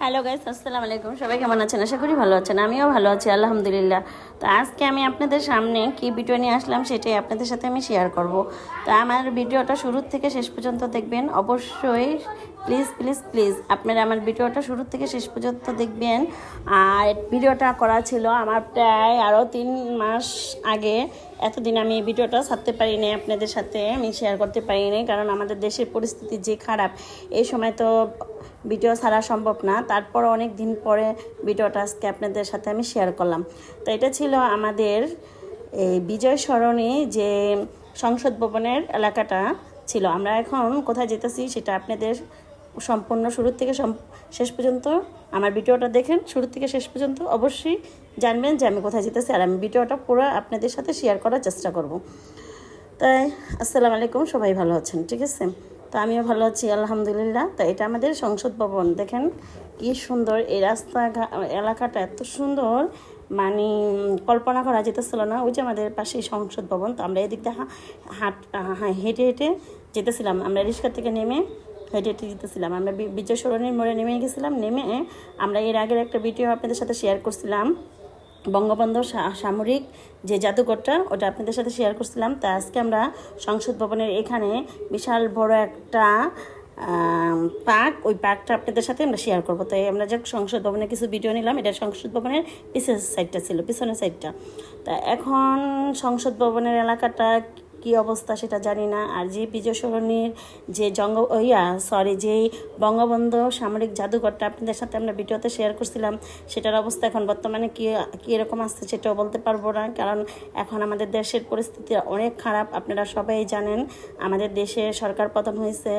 Hello guys আসসালামু আলাইকুম। সবাই কেমন আছেন? আশা করি ভালো আছেন। আমিও ভালো আছি, আলহামদুলিল্লাহ। তো আজকে আমি আপনাদের সামনে কি ভিডিও নিয়ে আসলাম সেটাই আপনাদের সাথে আমি শেয়ার করব। তো আমার ভিডিওটা শুরু থেকে শেষ পর্যন্ত দেখবেন। অবশ্যই প্লিজ প্লিজ প্লিজ আপনারা আমার ভিডিওটা শুরু থেকে শেষ পর্যন্ত দেখবেন। আর ভিডিওটা করা ছিল আমার প্রায় আরও তিন মাস আগে। এতদিন আমি ভিডিওটা ছাড়তে পারিনি, আপনাদের সাথে আমি শেয়ার করতে পারিনি। কারণ আমাদের দেশের পরিস্থিতি যে খারাপ, এই সময় তো ভিডিও ছাড়া সম্ভব না। তারপর অনেক দিন পরে ভিডিওটা আজকে আপনাদের সাথে আমি শেয়ার করলাম। তো এটা ছিল আমাদের এই বিজয় সরণি যে সংসদ ভবনের এলাকাটা ছিল। আমরা এখন কোথায় যেতেছি সেটা আপনাদের সম্পূর্ণ শুরু থেকে শেষ পর্যন্ত আমার ভিডিওটা দেখেন। শুরু থেকে শেষ পর্যন্ত অবশ্যই জানবেন যে আমি কোথায় যেতেছি আর আমি ভিডিওটা পুরো আপনাদের সাথে শেয়ার করার চেষ্টা করব। তাই, আসসালামু আলাইকুম, সবাই ভালো আছেন, ঠিক আছে? তো আমিও ভালো আছি, আলহামদুলিল্লাহ। তো এটা আমাদের সংসদ ভবন। দেখেন কি সুন্দর এই রাস্তা এলাকাটা এত সুন্দর। মানে কল্পনা করা যেতেছিল না। ওই যে আমাদের পাশেই সংসদ ভবন। তো আমরা এদিক দিয়ে হাট হেঁটে হেঁটে যেতেছিলাম। আমরা রিক্সা থেকে নেমে হেঁটে হেঁটে যেতেছিলাম। আমরা বিজয় সরণির মোড়ে নেমে গেছিলাম। নেমে আমরা এর আগের একটা ভিডিও আপনাদের সাথে শেয়ার করছিলাম। বঙ্গবন্ধু সামরিক যে জাদুঘরটা, ওটা আপনাদের সাথে শেয়ার করছিলাম। তা আজকে আমরা সংসদ ভবনের এখানে বিশাল বড় একটা পার্ক ওই পার্কটা আপনাদের সাথে আমরা শেয়ার করব। তাই আমরা যে সংসদ ভবনে কিছু ভিডিও নিলাম, এটা সংসদ ভবনের পিছনের সাইডটা ছিল, পিছনের সাইডটা তা এখন সংসদ ভবনের এলাকাটা কি অবস্থা সেটা জানি না। আর যে বিজয় সরণির যে জঙ্গ ইয়া সরি যেই বঙ্গবন্ধু সামরিক জাদুঘরটা আপনাদের সাথে আমরা ভিডিওতে শেয়ার করছিলাম, সেটার অবস্থা এখন বর্তমানে কি, কী এরকম আসছে সেটাও বলতে পারব না। কারণ এখন আমাদের দেশের পরিস্থিতি অনেক খারাপ, আপনারা সবাই জানেন। আমাদের দেশে সরকার পতন হয়েছে,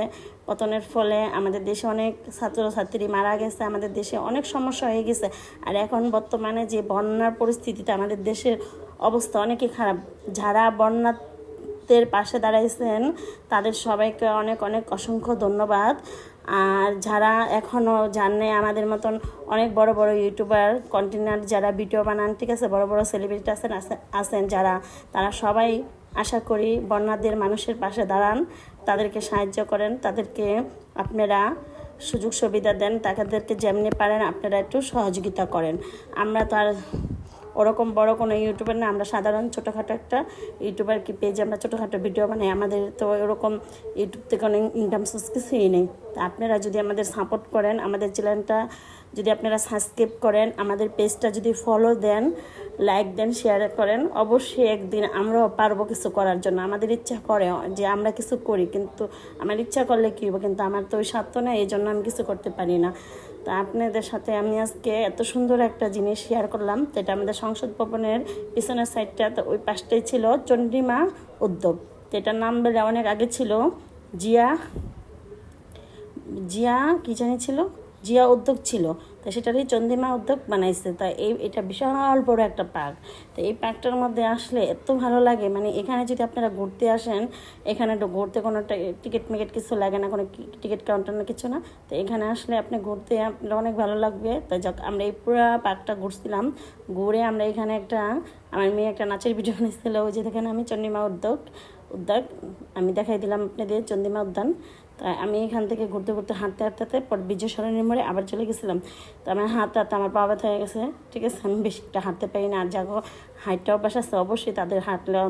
পতনের ফলে আমাদের দেশে অনেক ছাত্রছাত্রী মারা গেছে, আমাদের দেশে অনেক সমস্যা হয়ে গেছে। আর এখন বর্তমানে যে বন্যার পরিস্থিতিতে আমাদের দেশের অবস্থা অনেকই খারাপ। যারা বন্যা দের পাশে দাঁড়াইছেন, তাদের সবাইকে অনেক অনেক অসংখ্য ধন্যবাদ। আর যারা এখনও জানে আমাদের মতন অনেক বড় বড় ইউটিউবার, কন্টেনার যারা ভিডিও বানান, ঠিক আছে, বড় বড় সেলিব্রিটি আছেন, আছে- আছেন যারা, তারা সবাই আশা করি বন্যাদের মানুষের পাশে দাঁড়ান, তাদেরকে সাহায্য করেন, তাদেরকে আপনারা সুযোগ সুবিধা দেন, তাদেরকে যেমনি পারেন আপনারা একটু সহযোগিতা করেন। আমরা তো আর ওরকম বড় কোনো ইউটিউবার না, আমরা সাধারণ ছোটোখাটো একটা ইউটিউবার কি পেজে আমরা ছোটোখাটো ভিডিও বানাই, আমাদের তো এরকম ইউটিউব থেকে কোনো ইনকাম সোর্স কিছুই নেই। তা আপনারা যদি আমাদের সাপোর্ট করেন, আমাদের চ্যানেলটা যদি আপনারা সাবস্ক্রাইব করেন, আমাদের পেজটা যদি ফলো দেন লাইক দেন শেয়ার করেন, অবশ্যই একদিন আমরাও পারব কিছু করার জন্য। আমাদের ইচ্ছা করে যে আমরা কিছু করি, কিন্তু আমার ইচ্ছা করলে কী হবে কিন্তু আমার তো ওই স্বার্থ না এই জন্য আমি কিছু করতে পারি না। তা আপনাদের সাথে আমি আজকে এত সুন্দর একটা জিনিস শেয়ার করলাম, যেটা আমাদের সংসদ ভবনের পিছনের সাইডটা তো ওই পাশটাই ছিল চন্ডিমা উদ্যোগ। তো এটার নাম বলে অনেক আগে ছিল জিয়া জিয়া কি জানি ছিল? জিয়া উদ্যোগ ছিল। তো সেটারই চন্দিমা উদ্যোগ বানাইছে। তা এই, এটা বিশাল বড় একটা পার্ক। তো এই পার্কটার মধ্যে আসলে এত ভালো লাগে মানে এখানে যদি আপনারা ঘুরতে আসেন, এখানে ঘুরতে কোনো টিকিট মিকেট কিছু লাগে না, কোনো টিকিট কাউন্টার না কিছু না। তো এখানে আসলে আপনি ঘুরতে আপনার অনেক ভালো লাগবে। তো আমরা এই পুরো পার্কটা ঘুরছিলাম। ঘুরে আমরা এখানে একটা, আমার মেয়ে একটা নাচের ভিডিও বানিয়েছিল, ওই যে দেখেন আমি চন্দ্রিমা উদ্যোগ উদ্যোগ, আমি দেখাই দিলাম আপনাদের চন্দ্রিমা উদ্যান। তাই আমি এখান থেকে ঘুরতে ঘুরতে হাঁটতে হাঁটতে পর বিজয় সরণের মোড়ে আবার চলে গেছিলাম। তো আমার হাত হাতে আমার পা ব্যথা হয়ে গেছে। ঠিক আছে, আমি বেশি একটা হাঁটতে পারি না। আর যাগো হাঁটতে অভ্যাস আছে, অবশ্যই তাদের হাঁটলে ভালো